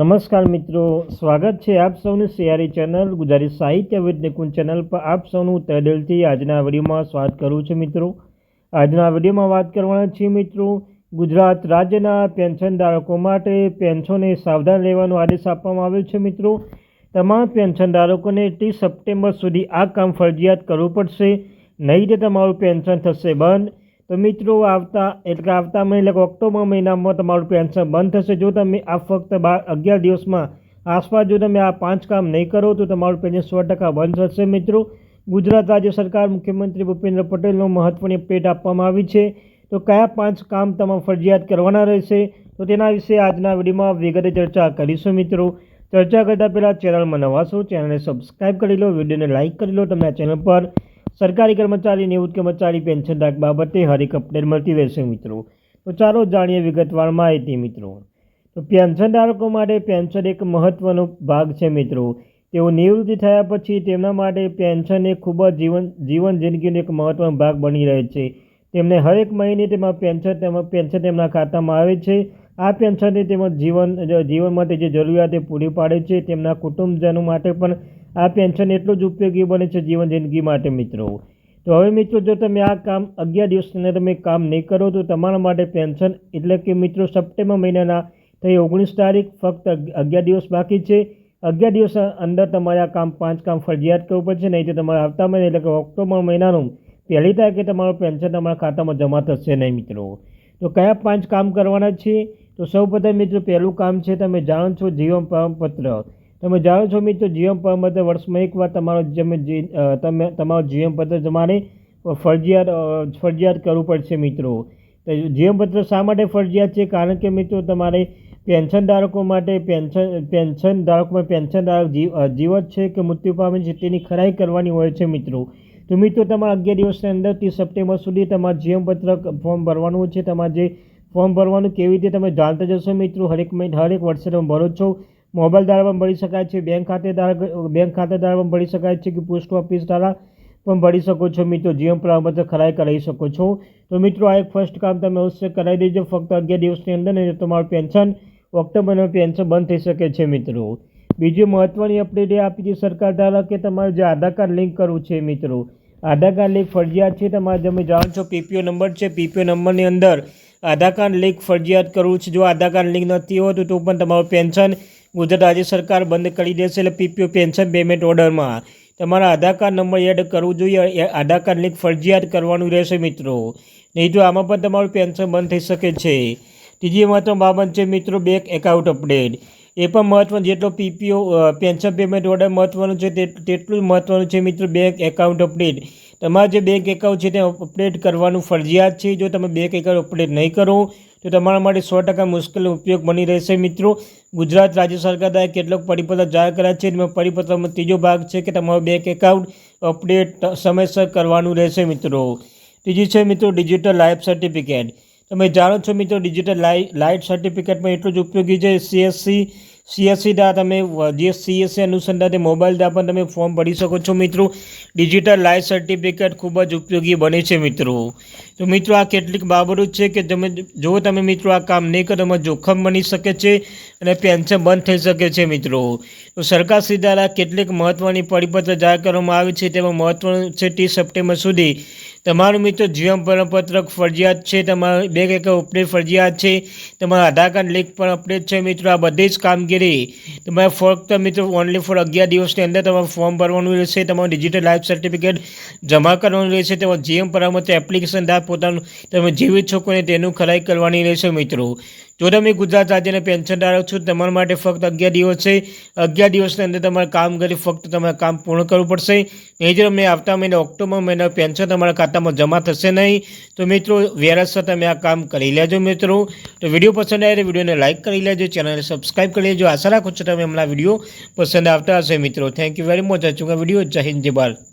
નમસ્કાર મિત્રો, સ્વાગત છે આપ સૌની સિયારી ચેનલ, ગુજરાતી સાહિત્ય વિદ ચેનલ પર. આપ સૌનું તહેદિલથી આજના વિડીયોમાં સ્વાગત કરું છું મિત્રો. આજના વિડીયોમાં વાત કરવાના છીએ મિત્રો, ગુજરાત રાજ્યના પેન્શનધારકો માટે પેન્શનને સાવધાન રહેવાનો આદેશ આપવામાં આવ્યો છે મિત્રો. તમામ પેન્શનધારકોને ત્રીસ સપ્ટેમ્બર સુધી આ કામ ફરજિયાત કરવું પડશે. નહીં તો તમારું પેન્શન થશે બંધ. તો મિત્રો, આવતા, એટલે આવતા મહિને ઓક્ટોબર મહિનામાં તમારું પેન્શન બંધ થશે. જો તમે આ ફક્ત બાર, અગિયાર દિવસમાં આસપાસ જો તમે આ પાંચ કામ નહીં કરો, તો તમારું પેન્શન સો ટકા બંધ થશે મિત્રો. ગુજરાત રાજ્ય સરકાર, મુખ્યમંત્રી ભૂપેન્દ્ર પટેલનો મહત્વની અપડેટ આપવામાં આવી છે. તો કયા પાંચ કામ તમામ ફરજિયાત કરવાના રહેશે? તો તેના વિશે આજના વિડીયોમાં વિગતે ચર્ચા કરીશું મિત્રો. ચર્ચા કરતાં પહેલાં ચેનલમાં નવા છો, ચેનલને સબસ્ક્રાઈબ કરી લો, વિડીયોને લાઇક કરી લો તમે આ ચેનલ પર સરકારી કર્મચારી નિવૃત્ત કર્મચારી પેન્શન ધારક બાબતે હરેક અપડેટ મળતી રહેશે મિત્રો. તો ચાલો જાણીએ વિગતવાર માહિતી મિત્રો. તો પેન્શન ધારકો માટે પેન્શન એક મહત્ત્વનો ભાગ છે મિત્રો. તેઓ નિવૃત્તિ થયા પછી તેમના માટે પેન્શન એ ખૂબ જ જીવન જીવન જિંદગીનો એક મહત્ત્વનો ભાગ બની રહે છે. તેમને હરેક મહિને તેમાં પેન્શન તેમાં પેન્શન તેમના ખાતામાં આવે છે. આ પેન્શનથી તેમજ જીવન જીવન માટે જે જરૂરિયાત પૂરી પાડે છે તેમના કુટુંબજનો માટે પણ આ પેન્શન એટલું જ ઉપયોગી બને છે જીવન જિંદગી માટે, મિત્રો. તો હવે, મિત્રો, જો તમે આ કામ અગિયાર દિવસની તમે કામ નહીં કરો, તો તમારા માટે પેન્શન એટલે કે, મિત્રો, સપ્ટેમ્બર મહિનાના થઈ ઓગણીસ તારીખ ફક્ત અગિયાર દિવસ બાકી છે. અગિયાર દિવસ અંદર તમારે આ કામ, પાંચ કામ ફરજિયાત કરવું પડશે, નહીં તો તમારે આવતા મહિને, એટલે કે ઓક્ટોબર મહિનાનું પહેલી તારીખે તમારું પેન્શન તમારા ખાતામાં જમા થશે નહીં, મિત્રો. તો કયા પાંચ કામ કરવાના છે? તો સૌ પ્રથમ મિત્રો, પહેલું કામ છે, તમે જાણો છો જીવન પ્રમાણપત્ર. તમે જાણો છો મિત્રો, જીવન પ્રમાણપત્ર વર્ષમાં એકવાર તમારો તમે તમે જીવન જીવનપત્ર તમારે ફરજિયાત ફરજિયાત કરવું પડશે મિત્રો. તો જીવનપત્ર શા માટે ફરજિયાત છે? કારણ કે મિત્રો, તમારે પેન્શન ધારકો માટે પેન્શન પેન્શન ધારકોમાં પેન્શન ધારક જીવત છે કે મૃત્યુ પામે છે તેની ખરાઈ કરવાની હોય છે મિત્રો. તો મિત્રો, તમારા અગિયાર દિવસની અંદર ત્રીસ સપ્ટેમ્બર સુધી તમારે જીવનપત્ર ફોર્મ ભરવાનું છે. તમારે જે ફોર્મ ભરવાનું કેવી રીતે તમે જાણતા જશો મિત્રો? હરેક મહિને, હરેક વર્ષે તમે ભરો છો. મોબાઈલ દ્વારા પણ ભરી શકાય છે, બેંક ખાતેદાર બેંક ખાતેદાર પણ ભરી શકાય છે કે પોસ્ટ ઓફિસ દ્વારા પણ ભરી શકો છો મિત્રો. જીવન પ્રમાણપત્ર ખરાઈ કરાવી શકો છો. તો મિત્રો, આ એક ફર્સ્ટ કામ તમે અવશ્ય કરાવી દેજો. ફક્ત અગિયાર દિવસની અંદર ને તમારું પેન્શન ઓક્ટોબરનું પેન્શન બંધ થઈ શકે છે મિત્રો. બીજી મહત્ત્વની અપડેટ એ આપી છે સરકાર દ્વારા કે તમારે જે આધાર કાર્ડ લિંક કરવું છે મિત્રો. આધાર કાર્ડ લિંક ફરજિયાત છે. તમારે તમે જાણો છો પીપીઓ નંબર છે. પીપીઓ નંબરની અંદર આધાર કાર્ડ લિંક ફરજિયાત કરવું છે. જો આધાર કાર્ડ લિંક નથી હોતું તો પણ તમારું પેન્શન ગુજરાત રાજ્ય સરકાર બંધ કરી દેશે એટલે પીપીઓ પેન્શન પેમેન્ટ ઓર્ડરમાં. તમારા આધાર કાર્ડ નંબર એડ કરવું જોઈએ આધાર કાર્ડ લિંક ફરજિયાત કરવાનું રહેશે મિત્રો. નહીં તો આમાં પણ તમારું પેન્શન બંધ થઈ શકે છે. ત્રીજી મહત્વ બાબત છે મિત્રો, બેંક એકાઉન્ટ અપડેટ. એ પણ મહત્વનું જેટલો પીપીઓ પેન્શન પેમેન્ટ ઓર્ડર મહત્વનું છે તેટલું જ મહત્ત્વનું છે મિત્રો, બેંક એકાઉન્ટ અપડેટ. તમારે જે બેંક એકાઉન્ટ છે, તે અપડેટ કરવાનું ફરજિયાત છે. જો તમે બેંક એકાઉન્ટ અપડેટ નહીં કરો તો તમારા માટે સો ટકા મુશ્કેલ ઉપયોગ બની રહેશે મિત્રો. ગુજરાત રાજ્ય સરકાર દ્વારા કેટલોક પરિપત્ર જાહેર કર્યા છે. તેમાં પરિપત્રમાં ત્રીજો ભાગ છે કે તમારું બેંક એકાઉન્ટ અપડેટ સમયસર કરવાનું રહેશે મિત્રો. ત્રીજી છે મિત્રો ડિજિટલ લાઈફ સર્ટિફિકેટ. તમે જાણો છો મિત્રો ડિજિટલ લાઈ લાઇફ સર્ટિફિકેટમાં એટલું જ ઉપયોગી છે. સીએસસી સીએસસી દા તમે, જે સીએસસી અનુસંધાને મોબાઈલ દ્વારા પણ તમે ફોર્મ ભરી શકો છો મિત્રો. ડિજિટલ લાઈફ સર્ટિફિકેટ ખૂબ જ ઉપયોગી બને છે મિત્રો. તો મિત્રો, આ કેટલીક બાબતો છે કે તમે જો તમે મિત્રો આ કામ નહીં કરો એમાં જોખમ બની શકે છે અને પેન્શન બંધ થઈ શકે છે મિત્રો. તો સરકાર દ્વારા કેટલીક મહત્ત્વની પરિપત્ર જાહેર કરવામાં આવે છે, તેમાં મહત્ત્વનું છે ત્રીસ સપ્ટેમ્બર સુધી તમારું મિત્રો જીવન પ્રમાણપત્રક ફરજિયાત છે, તમારું બેંક એકાઉન્ટ અપડેટ ફરજિયાત છે, તમારા આધાર કાર્ડ લિંક પણ અપડેટ છે, મિત્રો, આ બધી જ કામગીરી તમારે ફક્ત મિત્રો ઓનલી ફોર અગિયાર દિવસની અંદર તમારે ફોર્મ ભરવાનું રહેશે, તમારું ડિજિટલ લાઈફ સર્ટિફિકેટ જમા કરવાનું રહેશે, તમારું જીવન પ્રમાણપત્ર એપ્લિકેશન દ્વારા પોતાનું તમે જીવિત છો કોને તેનું ખરાઈ કરવાની રહેશે, મિત્રો. જો તમે ગુજરાત રાજ્યના પેન્શન ધારક છો તમારા માટે ફક્ત અગિયાર દિવસ છે. અગિયાર દિવસની અંદર તમારે કામ કરી ફક્ત તમારે કામ પૂર્ણ કરવું પડશે. નહીં જો તમને આવતા મહિને ઓક્ટોબર મહિના પેન્શન તમારા ખાતામાં જમા થશે નહીં. તો મિત્રો વેરાસર તમે આ કામ કરી લેજો મિત્રો. તો વીડિયો પસંદ આવે વિડીયોને લાઇક કરી લેજો, ચેનલને સબસ્ક્રાઈબ કરી લેજો. આશા રાખું છું તમે હમણાં વીડિયો પસંદ આવતા હશે મિત્રો. થેન્ક યુ વેરી મચ અચુકા વીડિયો જય હિન્દ, જય ભારત.